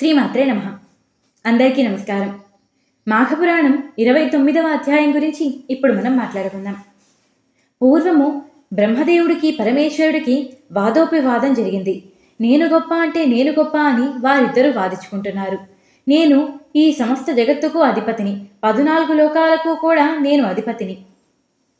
శ్రీమాత్రే నమ. అందరికీ నమస్కారం. మాఘపురాణం ఇరవై తొమ్మిదవ అధ్యాయం గురించి ఇప్పుడు మనం మాట్లాడుకుందాం. పూర్వము బ్రహ్మదేవుడికి పరమేశ్వరుడికి వాదోపివాదం జరిగింది. నేను గొప్ప అంటే నేను గొప్ప అని వారిద్దరూ వాదించుకుంటున్నారు. నేను ఈ సమస్త జగత్తుకు అధిపతిని పదునాలుగు లోకాలకు కూడా నేను అధిపతిని.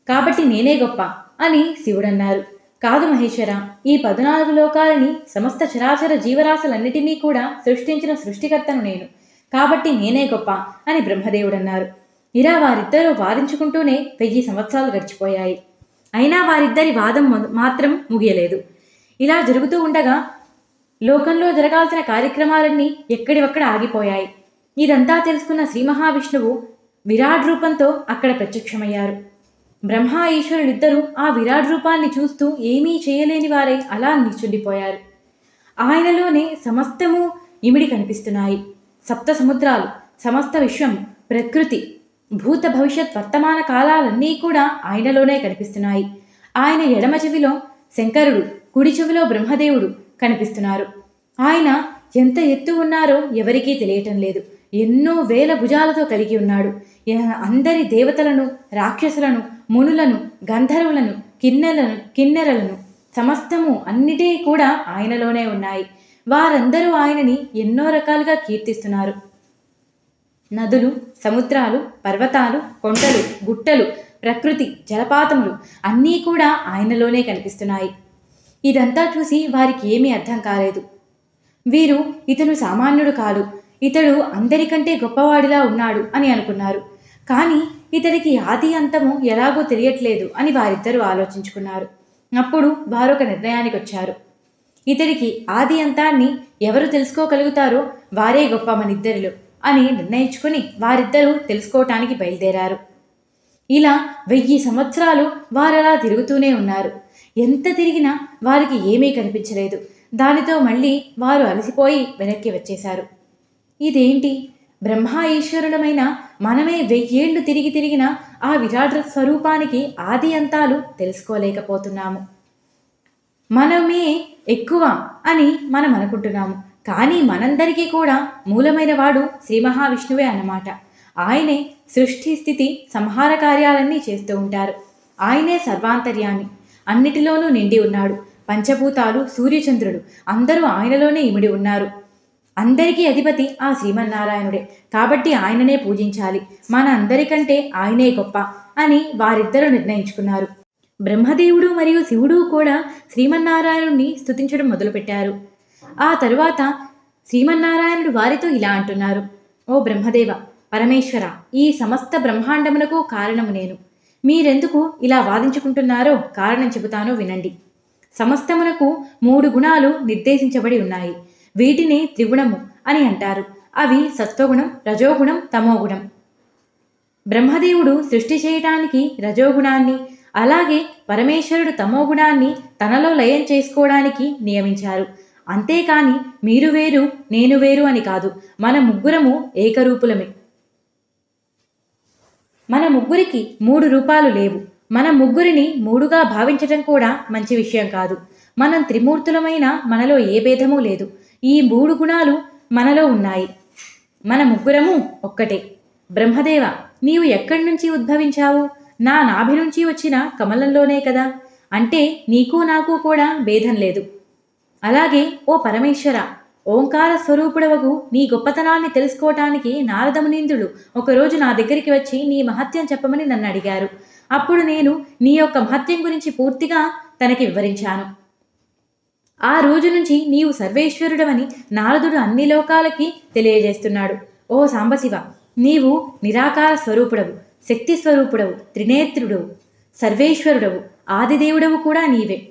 కాబట్టి నేనే గొప్ప అని శివుడన్నారు. కాదు మహేశ్వర ఈ పద్నాలుగు లోకాలని సమస్త చరాచర జీవరాశులన్నిటినీ కూడా సృష్టించిన సృష్టికర్తను నేను. కాబట్టి నేనే గొప్ప అని బ్రహ్మదేవుడన్నారు. ఇలా వారిద్దరూ వాదించుకుంటూనే వెయ్యి సంవత్సరాలు గడిచిపోయాయి. అయినా వారిద్దరి వాదం మాత్రం ముగియలేదు. ఇలా జరుగుతూ ఉండగా లోకంలో జరగాల్సిన కార్యక్రమాలన్నీ ఎక్కడివక్కడ ఆగిపోయాయి. ఇదంతా తెలుసుకున్న శ్రీ మహావిష్ణువు విరాట్ రూపంతో అక్కడ ప్రత్యక్షమయ్యారు. బ్రహ్మ ఈశ్వరుడిద్దరూ ఆ విరాట్ రూపాన్ని చూస్తూ ఏమీ చేయలేని వారై అలా నిల్చుండిపోయారు. ఆయనలోనే సమస్తము ఇమిడి కనిపిస్తున్నాయి. సప్త సముద్రాలు సమస్త విశ్వం ప్రకృతి భూత భవిష్యత్ వర్తమాన కాలాలన్నీ కూడా ఆయనలోనే కనిపిస్తున్నాయి. ఆయన ఎడమ చెవిలో శంకరుడు కుడి చెవిలో బ్రహ్మదేవుడు కనిపిస్తున్నారు. ఆయన ఎంత ఎత్తు ఉన్నారో ఎవరికీ తెలియటం లేదు. ఎన్నో వేల భుజాలతో కలిగి ఉన్నాడు. అందరి దేవతలను రాక్షసులను మునులను గంధర్వులను కిన్నెలను కిన్నెరలను సమస్తము అన్నిటి కూడా ఆయనలోనే ఉన్నాయి. వారందరూ ఆయనని ఎన్నో రకాలుగా కీర్తిస్తున్నారు. నదులు సముద్రాలు పర్వతాలు కొండలు గుట్టలు ప్రకృతి జలపాతములు అన్నీ కూడా ఆయనలోనే కనిపిస్తున్నాయి. ఇదంతా చూసి వారికి ఏమీ అర్థం కాలేదు. వీరు ఇతను సామాన్యుడు కాదు. ఇతడు అందరికంటే గొప్పవాడిలా ఉన్నాడు అని అనుకున్నారు. కానీ ఇతడికి ఆది అంతము ఎలాగో తెలియట్లేదు అని వారిద్దరూ ఆలోచించుకున్నారు. అప్పుడు వారొక నిర్ణయానికి వచ్చారు ఇతడికి ఆది అంతాన్ని ఎవరు తెలుసుకోగలుగుతారో వారే గొప్ప మనిద్దరిలో అని నిర్ణయించుకుని వారిద్దరూ తెలుసుకోవటానికి బయలుదేరారు. ఇలా వెయ్యి సంవత్సరాలు వారలా తిరుగుతూనే ఉన్నారు. ఎంత తిరిగినా వారికి ఏమీ కనిపించలేదు. దానితో మళ్ళీ వారు అలసిపోయి వెనక్కి వచ్చేశారు. ఇదేంటి? బ్రహ్మ ఈశ్వరులమైన మనమే వెయ్యేళ్ళు తిరిగి తిరిగిన ఆ విరాట్ స్వరూపానికి ఆది అంతాలు తెలుసుకోలేకపోతున్నాము. మనమే ఎక్కువ అని మనం అనుకుంటున్నాము. కానీ మనందరికీ కూడా మూలమైన వాడు శ్రీ మహావిష్ణువే అన్నమాట. ఆయనే సృష్టి స్థితి సంహార కార్యాలన్నీ చేస్తూ ఉంటారు. ఆయనే సర్వాంతర్యామి. అన్నిటిలోనూ నిండి ఉన్నాడు. పంచభూతాలు సూర్యచంద్రుడు. అందరూ ఆయనలోనే ఇమిడి ఉన్నారు. అందరికీ అధిపతి ఆ శ్రీమన్నారాయణుడే. కాబట్టి ఆయననే పూజించాలి. మన అందరికంటే ఆయనే గొప్ప అని వారిద్దరూ నిర్ణయించుకున్నారు. బ్రహ్మదేవుడు మరియు శివుడు కూడా శ్రీమన్నారాయణుడిని స్థుతించడం మొదలుపెట్టారు. ఆ తరువాత శ్రీమన్నారాయణుడు వారితో ఇలా అంటున్నారు. ఓ బ్రహ్మదేవ పరమేశ్వర ఈ సమస్త బ్రహ్మాండమునకు కారణము నేను. మీరెందుకు ఇలా వాదించుకుంటున్నారో కారణం చెబుతానో వినండి. సమస్తమునకు మూడు గుణాలు నిర్దేశించబడి ఉన్నాయి. వీటిని త్రిగుణము అని అంటారు. అవి సత్వగుణం రజోగుణం తమోగుణం. బ్రహ్మదేవుడు సృష్టి చేయటానికి రజోగుణాన్ని అలాగే పరమేశ్వరుడు తమోగుణాన్ని తనలో లయం చేసుకోవడానికి నియమించారు. అంతేకాని మీరు వేరు నేను వేరు అని కాదు. మన ముగ్గురము ఏకరూపులమే. మన ముగ్గురికి మూడు రూపాలు లేవు. మన ముగ్గురిని మూడుగా భావించడం కూడా మంచి విషయం కాదు. మనం త్రిమూర్తులమైన మనలో ఏ భేదమూ లేదు. ఈ మూడు గుణాలు మనలో ఉన్నాయి. మన ముగ్గురము ఒక్కటే. బ్రహ్మదేవ నీవు ఎక్కడి నుంచి ఉద్భవించావు? నా నాభి నుంచి వచ్చిన కమలంలోనే కదా? అంటే నీకు నాకు కూడా భేదం లేదు. అలాగే ఓ పరమేశ్వర ఓంకార స్వరూపుడవగు నీ గొప్పతనాన్ని తెలుసుకోవటానికి నారదమునిందుడు ఒకరోజు నా దగ్గరికి వచ్చి నీ మహత్యం చెప్పమని నన్ను అడిగారు. అప్పుడు నేను నీ యొక్క మహత్యం గురించి పూర్తిగా తనకి వివరించాను. ఆ రోజు నుంచి నీవు సర్వేశ్వరుడవని నారదుడు అన్ని లోకాలకి తెలియజేస్తున్నాడు. ఓ సాంబశివ నీవు నిరాకార స్వరూపుడవు శక్తి స్వరూపుడవు త్రినేత్రుడవు సర్వేశ్వరుడవు ఆదిదేవుడవు కూడా నీవే.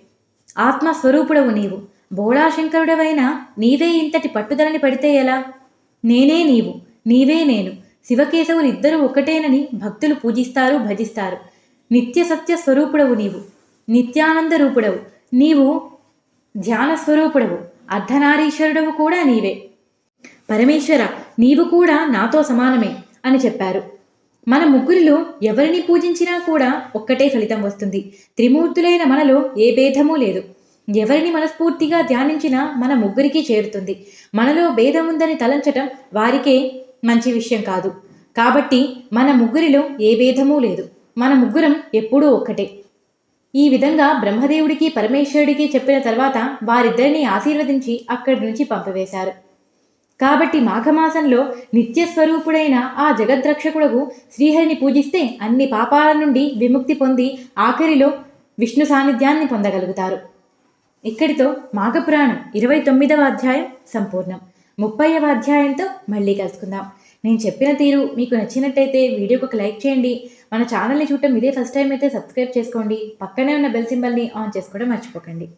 ఆత్మస్వరూపుడవు నీవు. బోళాశంకరుడవైన నీవే ఇంతటి పట్టుదలని పడితే ఎలా? నేనే నీవు నీవే నేను. శివకేశవులు ఇద్దరు ఒకటేనని భక్తులు పూజిస్తారు భజిస్తారు. నిత్య సత్య స్వరూపుడవు నీవు. నిత్యానంద రూపుడవు. నీవు ధ్యాన స్వరూపుడవు అర్ధనారీశ్వరుడవు కూడా నీవే. పరమేశ్వర నీవు కూడా నాతో సమానమే అని చెప్పారు. మన ముగ్గురిలో ఎవరిని పూజించినా కూడా ఒక్కటే ఫలితం వస్తుంది. త్రిమూర్తులైన మనలో ఏ భేదమూ లేదు. ఎవరిని మనస్ఫూర్తిగా ధ్యానించినా మన ముగ్గురికి చేరుతుంది. మనలో భేదం ఉందని తలంచటం వారికే మంచి విషయం కాదు. కాబట్టి మన ముగ్గురిలో ఏ భేదమూ లేదు. మన ముగ్గురం ఎప్పుడూ ఒక్కటే. ఈ విధంగా బ్రహ్మదేవుడికి పరమేశ్వరుడికి చెప్పిన తర్వాత వారిద్దరిని ఆశీర్వదించి అక్కడి నుంచి పంపివేశారు. కాబట్టి మాఘమాసంలో నిత్యస్వరూపుడైన ఆ జగద్రక్షకుడకు శ్రీహరిని పూజిస్తే అన్ని పాపాల నుండి విముక్తి పొంది ఆఖరిలో విష్ణు సాన్నిధ్యాన్ని పొందగలుగుతారు. ఇక్కడితో మాఘపురాణం ఇరవై తొమ్మిదవ అధ్యాయం సంపూర్ణం. ముప్పైవ అధ్యాయంతో మళ్ళీ కలుసుకుందాం. నేను చెప్పిన తీరు మీకు నచ్చినట్టయితే వీడియోకి ఒక లైక్ చేయండి. మన ఛానల్ని చూడటం ఇదే ఫస్ట్ టైం అయితే సబ్స్క్రైబ్ చేసుకోండి. పక్కనే ఉన్న బెల్ సింబల్ని ఆన్ చేసుకోవడం మర్చిపోకండి.